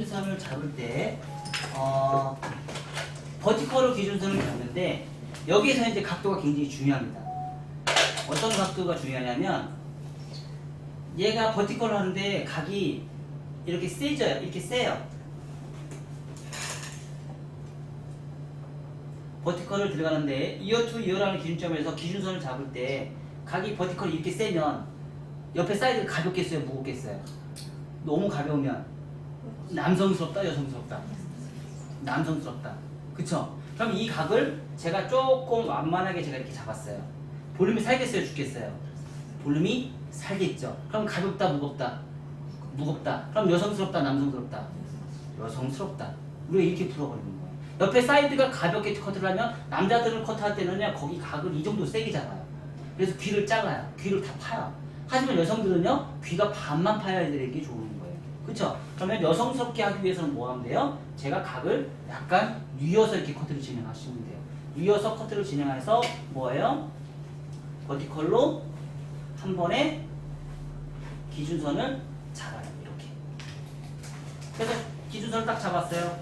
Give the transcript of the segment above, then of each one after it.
기준선을 잡을 때 어, 버티컬로 기준선을 잡는데 여기에서 이제 각도가 굉장히 중요합니다. 어떤 각도가 중요하냐면 얘가 버티컬을 하는데 각이 이렇게 세져요. 이렇게 세요. 버티컬을 들어가는데 이어 투 이어라는 기준점에서 기준선을 잡을 때 각이 버티컬이 이렇게 세면 옆에 사이드가 가볍겠어요? 무겁겠어요? 너무 가벼우면 남성스럽다 여성스럽다. 남성스럽다. 그쵸? 그럼 이 각을 제가 조금 완만하게 제가 이렇게 잡았어요. 볼륨이 살겠어요 죽겠어요? 볼륨이 살겠죠. 그럼 가볍다 무겁다? 무겁다. 그럼 여성스럽다 남성스럽다? 여성스럽다. 우리가 이렇게 풀어버리는 거예요. 옆에 사이드가 가볍게 커트를 하면 남자들을 커트할 때는요 거기 각을 이 정도 세게 잡아요. 그래서 귀를 작아요. 귀를 다 파요. 하지만 여성들은요 귀가 반만 파야 되는 게 좋은 그쵸? 그러면 여성스럽게 하기 위해서는 뭐 하면 돼요? 제가 각을 약간 뉘어서 이렇게 커트를 진행하시면 돼요. 뉘어서 커트를 진행해서 뭐예요? 버티컬로 한 번에 기준선을 잡아요. 이렇게. 그래서 기준선을 딱 잡았어요.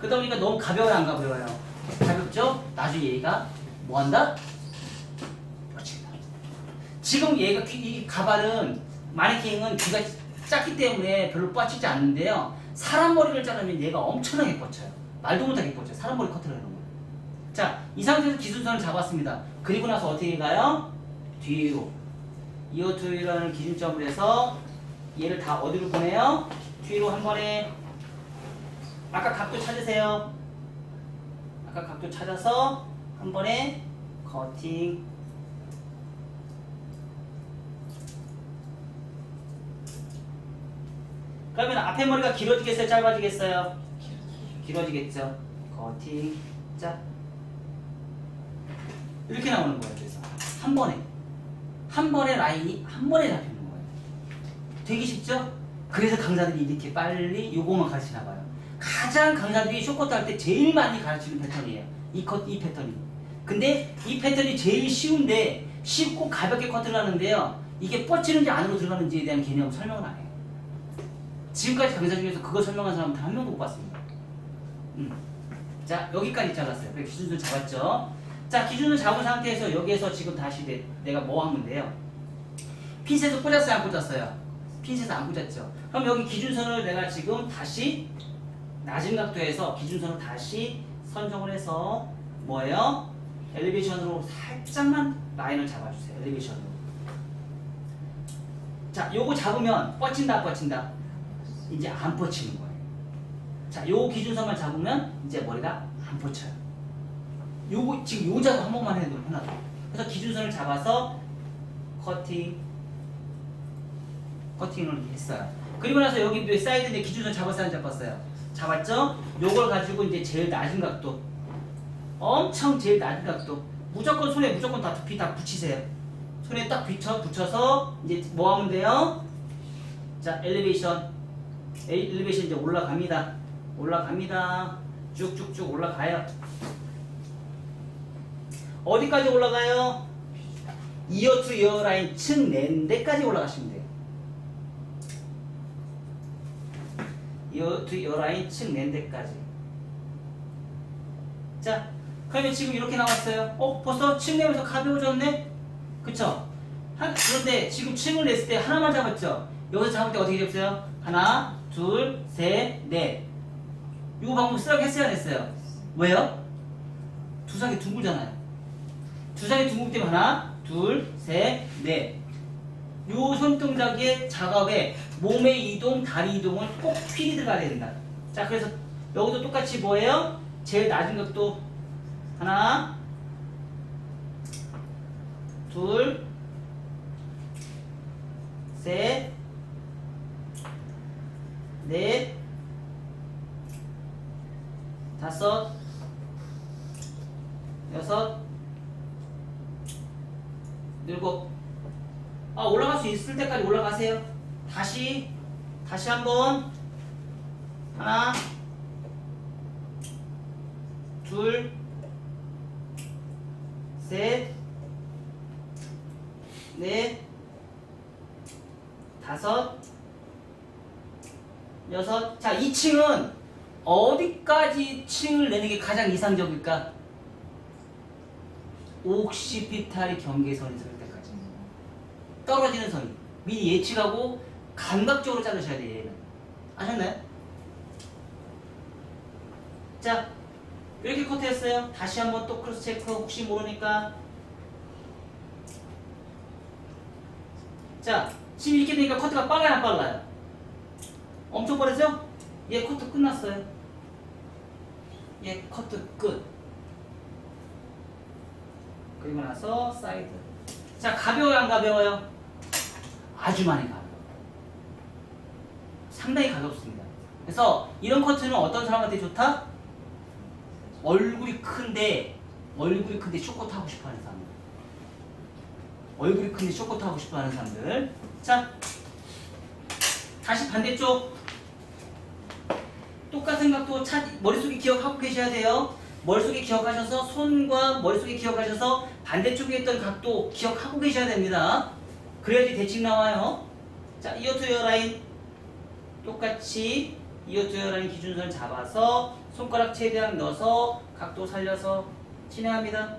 그러다 보니까 너무 가벼워요, 안 가벼워요? 가볍죠? 나중에 얘가 뭐 한다? 지금 얘가 귀, 이 가발은 마네킹은 귀가 작기 때문에 별로 뻗치지 않는데요. 사람 머리를 자르면 얘가 엄청나게 뻗쳐요. 말도 못하게 뻗쳐요. 사람 머리 커트를 하는 거예요. 자, 이 상태에서 기준선을 잡았습니다. 그리고 나서 어떻게 가요? 뒤로. 이어 투이라는 기준점을 해서 얘를 다 어디로 보내요? 뒤로 한 번에 아까 각도 찾으세요. 아까 각도 찾아서 한 번에 커팅 그러면 앞에 머리가 길어지겠어요? 짧아지겠어요? 길어지겠죠. 커팅 짜 이렇게 나오는 거예요. 그래서 한 번에 한 번에 라인이 한 번에 잡히는 거예요. 되게 쉽죠? 그래서 강사들이 이렇게 빨리 요거만 가르치나 봐요. 가장 강사들이 쇼커트 할때 제일 많이 가르치는 패턴이에요. 이 컷, 이 패턴이. 근데 이 패턴이 제일 쉬운데 쉽고 가볍게 커트를 하는데요. 이게 뻗치는지 안으로 들어가는지에 대한 개념 설명을 안 해요. 지금까지 강사 중에서 그거 설명한 사람은 단한 명도 못 봤습니다. 음. 자, 여기까지. 그래, 기준을 잡았죠? 자, 기준을 잡은 상태에서 여기에서 지금 다시 내, 내가 뭐 하면 돼요? 핀셋을 꽂았어요? 안 꽂았어요? 핀셋을 안 꽂았죠? 그럼 여기 기준선을 내가 지금 다시 낮은 각도에서 기준선을 다시 선정을 해서 뭐예요? 엘리베이션으로 살짝만 라인을 잡아주세요. 엘리베이션으로. 자, 요거 잡으면 뻗친다, 안 뻗친다? 이제 안 뻗치는 거예요. 자, 요 기준선만 잡으면 이제 머리가 안 뻗쳐요. 요거 지금 요 작업 한 번만 해도 하나도. 그래서 기준선을 잡아서 커팅, 커팅을 했어요. 그리고 나서 여기 또 사이드 이제 기준선 잡았어요, 안 잡았어요? 잡았죠? 요걸 가지고 이제 제일 낮은 각도, 엄청 제일 낮은 각도. 무조건 손에 무조건 다 두피 다 붙이세요. 손에 딱 붙여 붙여서 이제 뭐 하면 돼요? 자, 엘리베이션. 엘리베이션 이제 올라갑니다. 올라갑니다. 쭉쭉쭉 올라가요. 어디까지 올라가요? 이어 투 이어 라인 층 낸데까지 올라가시면 돼요. 이어 투 이어 라인 층 낸데까지. 자, 그러면 지금 이렇게 나왔어요. 어, 벌써 층 내면서 가벼워졌네? 그쵸? 한, 그런데 지금 층을 냈을 때 하나만 잡았죠? 여기서 잡을 때 어떻게 잡았어요? 하나, 둘, 셋, 넷. 이거 방금 쓰라고 했어요, 안 했어요? 왜요? 두상이 둥글잖아요. 두상이 둥글기 때문에 하나, 둘, 셋, 넷. 요 손동작의 작업에 몸의 이동, 다리 이동은 꼭 필히 들어가야 된다. 자, 그래서 여기도 똑같이 뭐예요? 제일 낮은 각도 하나, 둘, 셋, 넷, 다섯, 여섯, 일곱. 아 올라갈 수 있을 때까지 올라가세요. 다시 다시 한 번. 하나, 둘, 셋, 넷, 다섯, 여섯. 자, 2층은 어디까지 층을 내는 게 가장 이상적일까? 옥시피탈이 경계선이 설 때까지. 떨어지는 선이. 미리 예측하고 감각적으로 자르셔야 돼요, 얘는. 아셨나요? 자, 이렇게 커트했어요. 다시 한번 또 크로스 체크 혹시 모르니까. 자, 지금 이렇게 되니까 커트가 빨라요, 안 빨라요? 엄청 빠르죠? 얘 커트 끝났어요. 얘 커트 끝. 그리고 나서 사이드. 자, 가벼워요, 안 가벼워요? 아주 많이 가벼워요. 상당히 가볍습니다. 그래서 이런 커트는 어떤 사람한테 좋다? 얼굴이 큰데 얼굴이 큰데 쇼커트 하고 싶어 하는 사람들. 얼굴이 큰데 쇼커트 하고 싶어 하는 사람들. 자, 다시 반대쪽. 똑같은 각도 차, 머릿속에 기억하고 계셔야 돼요. 머릿속에 기억하셔서 손과 머릿속에 기억하셔서 반대쪽에 있던 각도 기억하고 계셔야 됩니다. 그래야지 대칭 나와요. 자, 이어 투 이어 라인 똑같이 이어 투 이어 라인 기준선 잡아서 손가락 최대한 넣어서 각도 살려서 진행합니다.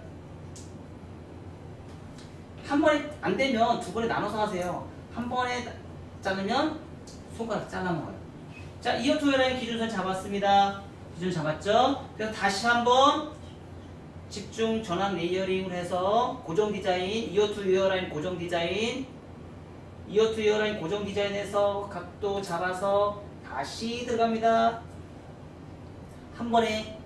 한 번에 안 되면 두 번에 나눠서 하세요. 한 번에 자르면 손가락 잘라 먹어요. 자, 이어 투 이어 라인 기준선 잡았습니다. 기준 잡았죠? 그래서 다시 한번 집중 전환 레이어링을 해서 고정 디자인, 이어 투 이어 라인 고정 디자인, 이어 투 이어 라인 고정 디자인에서 각도 잡아서 다시 들어갑니다. 한 번에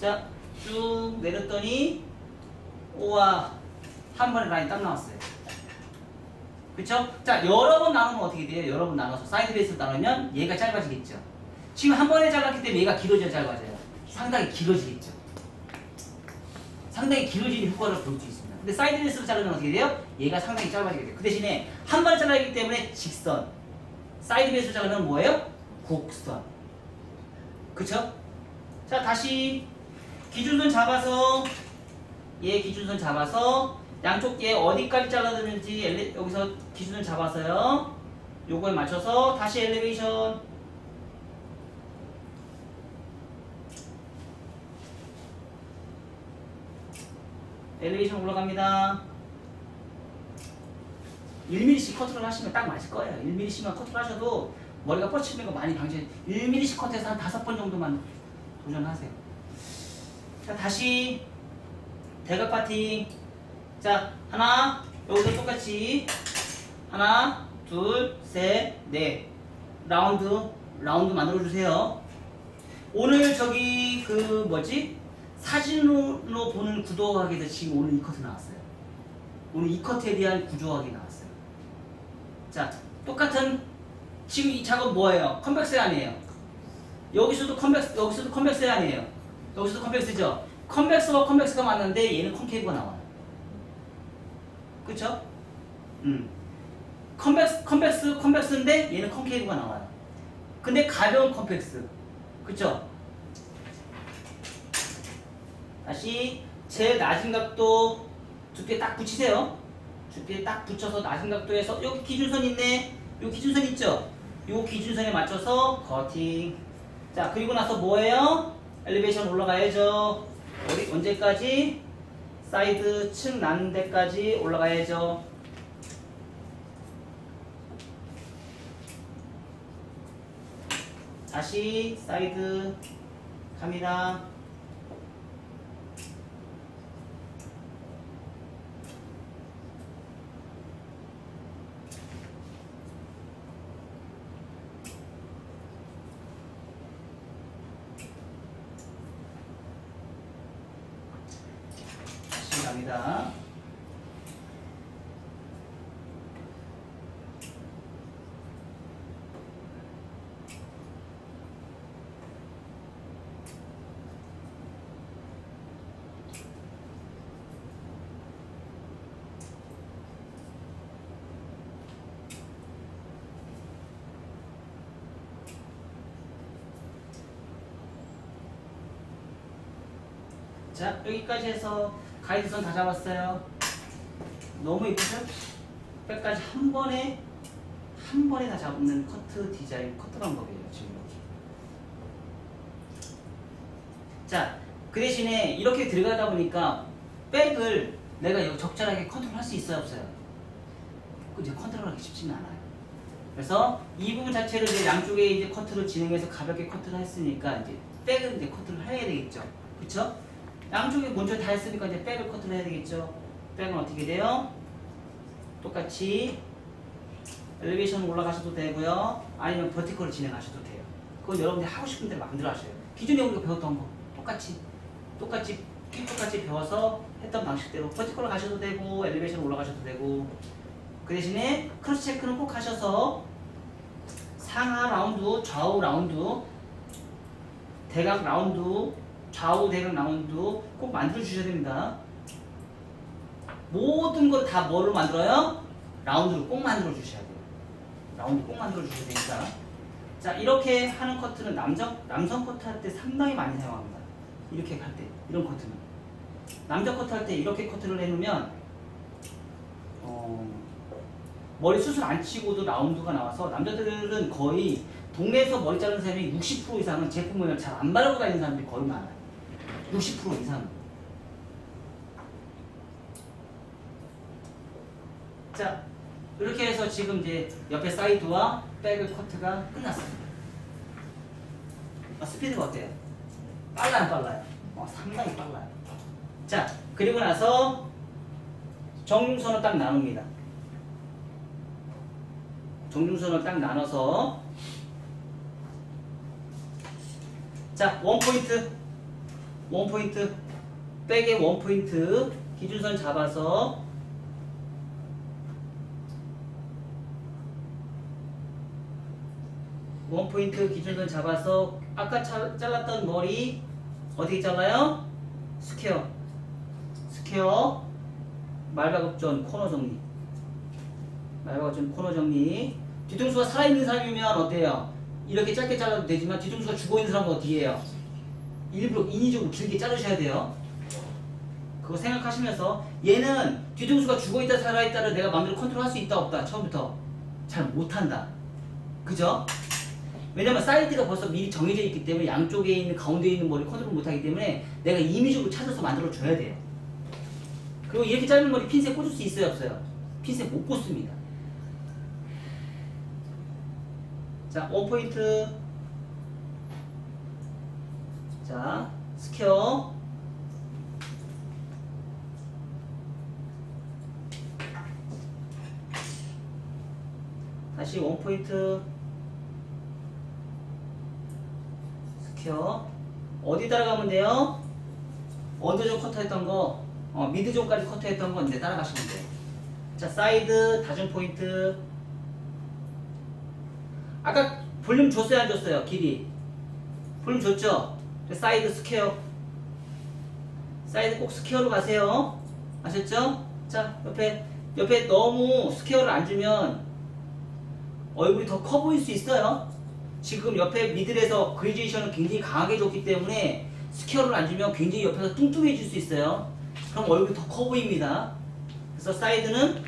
자, 쭉 내렸더니 우와 한 번에 라인 딱 나왔어요. 그쵸? 자, 여러 번 나누면 어떻게 돼요? 여러 번 나눠서 사이드 베이스로 나누면 얘가 짧아지겠죠. 지금 한 번에 잘랐기 때문에 얘가 길어져야 짧아져요. 상당히 길어지겠죠. 상당히 길어지는 효과를 볼 수 있습니다. 근데 사이드 베이스로 자르면 어떻게 돼요? 얘가 상당히 짧아지게 돼요. 그 대신에 한 번에 잘라야기 때문에 직선. 사이드 베이스로 자르면 뭐예요? 곡선. 그쵸? 자, 다시 기준선 잡아서 얘 기준선 잡아서 양쪽 얘 어디까지 잘라드는지 여기서 기준을 잡아서요. 요거에 맞춰서 다시 엘리베이션. 엘리베이션 올라갑니다. 1mm씩 커트를 하시면 딱 맞을 거예요. 1mm씩만 커트를 하셔도 머리가 뻗치는 거 많이 방지. 1mm씩 커트해서 한 다섯 번 정도만 도전하세요. 자 다시 대각 파팅. 자 하나 여기서 똑같이 하나 둘 셋 넷 라운드 라운드 만들어 주세요. 오늘 저기 그 뭐지 사진으로 보는 구도학에서 지금 오늘 이 커트 나왔어요. 오늘 이 커트에 대한 구조학이 나왔어요. 자 똑같은 지금 이 작업 뭐예요? 컴백스 아니에요? 여기서도 컴백스 여기서도 컴백스 아니에요? 여기서도 컴백스죠? 컴백스와 컴백스가 맞는데 얘는 콘케이브가 나와요. 그쵸? 음. 컴백스, 컴백스, 컴백스인데 얘는 콘케이브가 나와요. 근데 가벼운 컴백스. 그쵸? 다시 제일 낮은 각도 두께 딱 붙이세요. 두께 딱 붙여서 낮은 각도에서 여기 기준선 있네. 요 기준선 있죠? 요 기준선에 맞춰서 커팅. 자, 그리고 나서 뭐예요? 엘리베이션 올라가야죠. 어디 언제까지? 사이드 층 나는 데까지 올라가야죠. 다시 사이드 갑니다. 다 시 갑니다. 자, 여기까지 해서 가이드선 다 잡았어요. 너무 예쁘죠? 끝까지 한 번에 한 번에 다 잡는 커트 디자인 커트 방법이에요 지금 이렇게 자 그 대신에 이렇게 들어가다 보니까 백을 내가 적절하게 컨트롤할 수 있어요 없어요 그 이제 컨트롤하기 쉽지는 않아요 그래서 이 부분 자체를 이제 양쪽에 이제 커트를 진행해서 가볍게 커트를 했으니까 이제 백을 이제 커트를 해야 되겠죠 그쵸? 양쪽에 먼저 다 했으니까 이제 백을 커트를 해야 되겠죠 백은 어떻게 돼요? 똑같이 엘리베이션 올라가셔도 되고요. 아니면 버티컬을 진행하셔도 돼요. 그건 여러분들이 하고 싶은 대로 마음대로 하셔요. 기존에 우리가 배웠던 거 똑같이 똑같이 똑같이 배워서 했던 방식대로 버티컬을 가셔도 되고 엘리베이션 올라가셔도 되고 그 대신에 크로스 체크는 꼭 하셔서 상하 라운드, 좌우 라운드, 대각 라운드, 좌우 대각 라운드 꼭 만들어 주셔야 됩니다. 모든 걸 다 뭐로 만들어요? 라운드로 꼭 만들어 주셔야 돼요. 라운드 꼭 만들어 주셔야 되니까. 자, 이렇게 하는 커트는 남성, 남성 커트 할 때 상당히 많이 사용합니다. 이렇게 할 때, 이런 커트는. 남자 커트 할 때 이렇게 커트를 해놓으면, 어, 머리 수술 안 치고도 라운드가 나와서 남자들은 거의 동네에서 머리 자르는 사람이 60% 이상은 제품을 잘안 바르고 다니는 사람들이 거의 많아요. 60% 이상. 자, 이렇게 해서 지금 이제 옆에 사이드와 백을 커트가 끝났습니다. 아, 스피드가 어때요? 빨라요, 안 빨라요? 어, 상당히 빨라요. 자, 그리고 나서 정중선을 딱 나눕니다. 정중선을 딱 나눠서 자, 원 포인트, 원 포인트, 백의 원 포인트 기준선 잡아서 원 포인트 기준선 잡아서 아까 자- 잘랐던 머리 어디 잘라요? 스퀘어 스퀘어 말가급전 코너 정리 말가급전 코너 정리 뒤통수가 살아있는 사람이면 어때요? 이렇게 짧게 잘라도 되지만 뒤통수가 죽어있는 사람은 어디에요? 일부러 인위적으로 길게 자르셔야 돼요 그거 생각하시면서 얘는 뒤통수가 죽어있다 살아있다를 내가 마음대로 컨트롤할 수 있다 없다 처음부터 잘 못한다 그죠? 왜냐면 사이드가 벌써 미리 정해져 있기 때문에 양쪽에 있는 가운데에 있는 머리 컨트롤 못하기 때문에 내가 임의적으로 찾아서 만들어 줘야 돼요. 그리고 이렇게 짧은 머리 핀셋 꽂을 수 있어요 없어요? 핀셋 못 꽂습니다. 자, 원 포인트. 자, 스퀘어. 다시 원 포인트. 스퀘어 어디 따라가면 돼요? 언더존 커터했던 거 어, 미드존까지 커터했던 건 이제 따라가시면 돼요 자 사이드 다중 포인트 아까 볼륨 줬어요 안 줬어요 길이 볼륨 줬죠? 사이드 스퀘어 사이드 꼭 스퀘어로 가세요 아셨죠? 자 옆에 옆에 너무 스퀘어를 안 주면 얼굴이 더 커 보일 수 있어요 지금 옆에 미들에서 그레이제이션을 굉장히 강하게 줬기 때문에 스퀘어를 안 주면 굉장히 옆에서 뚱뚱해질 수 있어요. 그럼 얼굴이 더 커 보입니다. 그래서 사이드는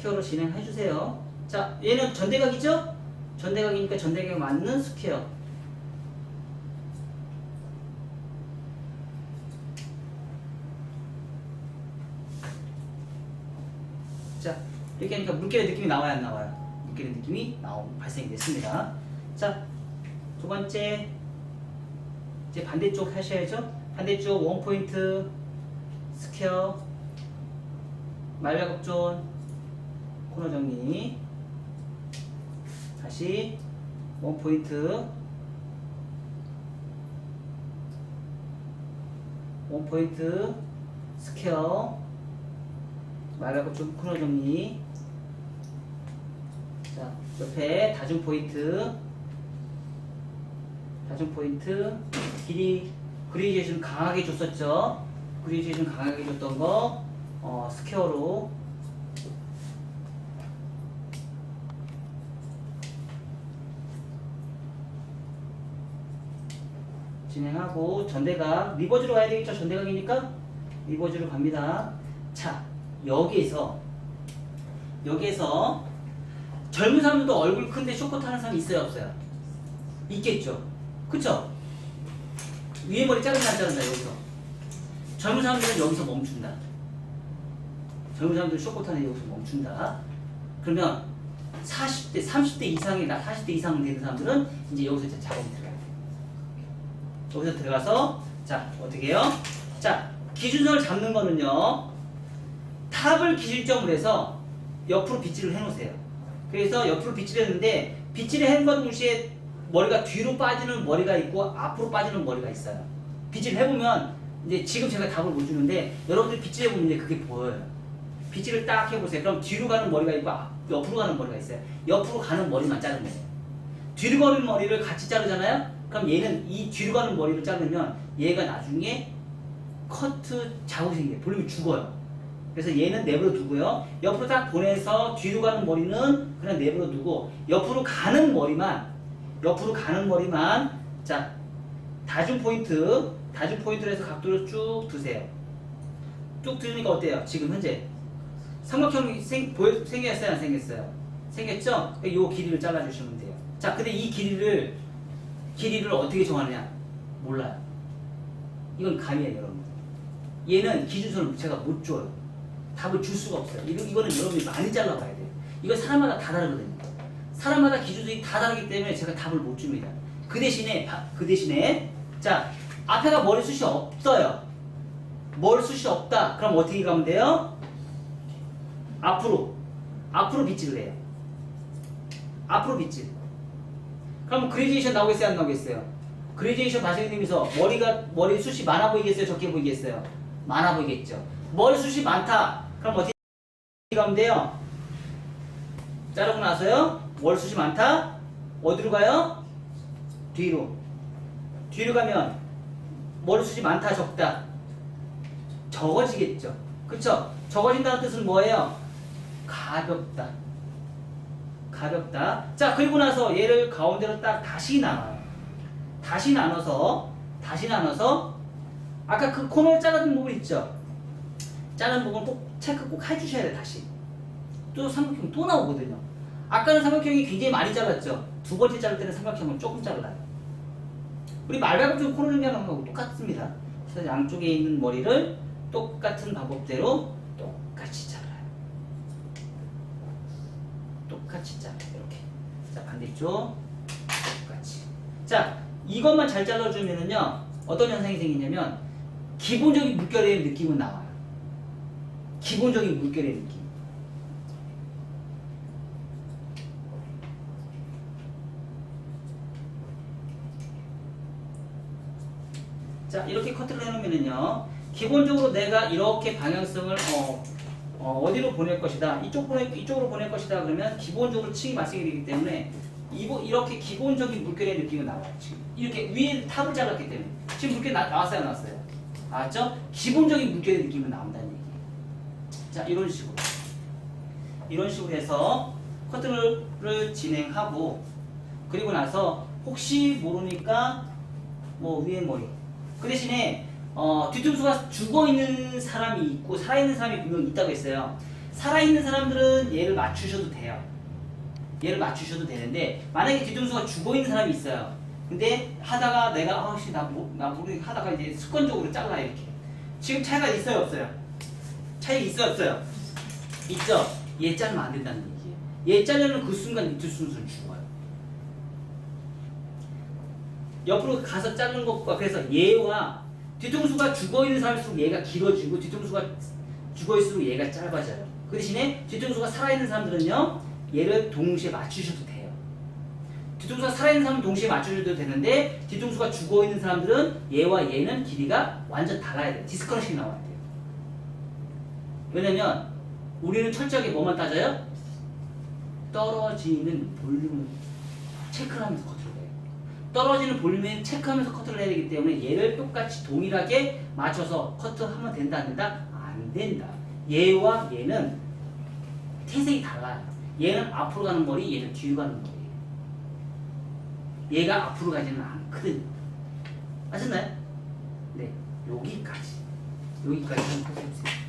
스퀘어로 진행해 주세요. 자, 얘는 전대각이죠? 전대각이니까 전대각에 맞는 스퀘어. 자, 이렇게 하니까 물결의 느낌이 나와야 안 나와요? 물결의 느낌이 나오 발생이 됐습니다. 자, 두 번째 이제 반대쪽 하셔야죠. 반대쪽 원 포인트 스퀘어 말려겁존 코너 정리 다시 원 포인트 원 포인트 스퀘어 말하고 좀 코너 정리. 자, 옆에 다중 포인트. 다중 포인트. 길이 그레이제이션 강하게 줬었죠. 그레이제이션 강하게 줬던 거, 어, 스퀘어로. 진행하고 전대각 리버즈로 가야 되겠죠? 전대각이니까? 리버즈로 갑니다. 자 여기에서 여기에서 젊은 사람들도 얼굴 큰데 쇼커트 하는 사람 있어요? 없어요? 있겠죠. 그쵸? 위에 머리 자른다 안 자른다 여기서. 젊은 사람들은 여기서 멈춘다. 젊은 사람들은 쇼커트 하는 여기서 멈춘다. 그러면 40대 30대 이상이 나 40대 이상 되는 사람들은 이제 여기서 이제 들어가요 여기서 들어가서 자 어떻게 해요? 자 기준선을 잡는 거는요 탑을 기준점으로 해서 옆으로 빗질을 해놓으세요. 그래서 옆으로 빗질을 했는데 빗질을 한것 동시에 머리가 뒤로 빠지는 머리가 있고 앞으로 빠지는 머리가 있어요. 빗질 해보면 이제 지금 제가 답을 못 주는데 여러분들이 빗질 해 보면 이제 그게 보여요. 빗질을 딱 해보세요. 그럼 뒤로 가는 머리가 있고 앞- 옆으로 가는 머리가 있어요. 옆으로 가는 머리만 자르면 돼요. 뒤로 가는 머리를 같이 자르잖아요 그럼 얘는 이 뒤로 가는 머리를 자르면 얘가 나중에 커트 자국이 생겨요 볼륨이 죽어요. 그래서 얘는 내버려 두고요. 옆으로 딱 보내서 뒤로 가는 머리는 그냥 내버려 두고 옆으로 가는 머리만 옆으로 가는 머리만. 자 다중 포인트 다중 포인트로 해서 각도를 쭉 두세요. 쭉 두니까 어때요? 지금 현재? 삼각형이 생, 보여, 생겼어요? 안 생겼어요? 생겼죠? 이 길이를 잘라주시면 돼요. 자 근데 이 길이를 길이를 어떻게 정하느냐? 몰라요. 이건 감이에요 여러분. 얘는 기준선을 제가 못 줘요. 답을 줄 수가 없어요. 이거, 이거는 여러분이 많이 잘라봐야 돼요. 이거 사람마다 다 다르거든요. 사람마다 기준선이 다 다르기 때문에 제가 답을 못 줍니다. 그 대신에 바- 그 대신에 자 앞에가 머리숱이 없어요? 머리숱이 없다. 그럼 어떻게 가면 돼요? 앞으로. 앞으로 빗질을 해요. 앞으로 빗질 그럼 그레디에이션 나오겠어요? 안 나오겠어요? 그레디에이션 발생되면서 머리가 머리 숱이 많아 보이겠어요? 적게 보이겠어요? 많아 보이겠죠. 머리 숱이 많다. 그럼 어떻게 가면 돼요? 자르고 나서요? 머리 숱이 많다? 어디로 가요? 뒤로. 뒤로 가면 머리 숱이 많다 적다. 적어지겠죠. 그쵸? 적어진다는 뜻은 뭐예요? 가볍다 가볍다. 자 그리고 나서 얘를 가운데로 딱 다시 나눠요. 다시 나눠서 다시 나눠서 아까 그 코너에 잘라둔 부분 있죠? 자른 부분 꼭 체크 꼭 해주셔야 돼 다시. 또 삼각형 또 나오거든요. 아까는 삼각형이 굉장히 많이 잘랐죠? 두 번째 자를 때는 삼각형을 조금 잘라요. 우리 말발굽 코너 준비하는 거하고 똑같습니다. 그래서 양쪽에 있는 머리를 똑같은 방법대로 똑같이 잘라요 똑같이 잘라요 이렇게. 자 반대쪽. 똑같이. 자 이것만 잘 잘라주면은요 어떤 현상이 생기냐면 기본적인 물결의 느낌은 나와요. 기본적인 물결의 느낌. 자 이렇게 커트를 해놓으면은요 기본적으로 내가 이렇게 방향성을 어, 어, 디로 보낼 것이다. 이쪽 보내, 이쪽으로 보낼 것이다. 그러면 기본적으로 층이 발생이 되기 때문에 이거, 이렇게 기본적인 물결의 느낌이 나와요 지금. 이렇게 위에 탑을 잘랐기 때문에. 지금 물결 나, 나왔어요 안 나왔어요? 알았죠? 기본적인 물결의 느낌이 나온다는 얘기예요. 자 이런 식으로. 이런 식으로 해서 커트를 진행하고 그리고 나서 혹시 모르니까 뭐 위에 머리. 그 대신에 어, 뒤통수가 죽어 있는 사람이 있고 살아 있는 사람이 분명 있다고 했어요. 살아 있는 사람들은 얘를 맞추셔도 돼요. 얘를 맞추셔도 되는데 만약에 뒤통수가 죽어 있는 사람이 있어요. 근데 하다가 내가 아씨 나, 모- 나 모르게 하다가 이제 습관적으로 잘라 이렇게. 지금 차이가 있어요 없어요? 차이 있어요 없어요? 있죠. 얘 자르면 안 된다는 얘기예요. 얘 자르면 그 순간 뒤통수는 죽어요. 옆으로 가서 자르는 것과 그래서 얘와 뒤통수가 죽어 있는 사람일수록 얘가 길어지고 뒤통수가 죽어 있을수록 얘가 짧아져요. 그 대신에 뒤통수가 살아 있는 사람들은요 얘를 동시에 맞추셔도 돼요. 뒤통수가 살아 있는 사람은 동시에 맞추셔도 되는데 뒤통수가 죽어 있는 사람들은 얘와 얘는 길이가 완전 달라야 돼요. 디스커넥션이 나와야 돼요. 왜냐면 우리는 철저하게 뭐만 따져요? 떨어지는 볼륨을 체크를 하면서 커트를 해요. 떨어지는 볼륨을 체크하면서 커트를 해야 되기 때문에 얘를 똑같이 동일하게 맞춰서 커트하면 된다 안 된다? 안 된다. 얘와 얘는 태색이 달라요. 얘는 앞으로 가는 머리, 얘는 뒤로 가는 머리. 얘가 앞으로 가지는 않거든요. 아셨나요? 네, 여기까지. 여기까지 한번 해보세요.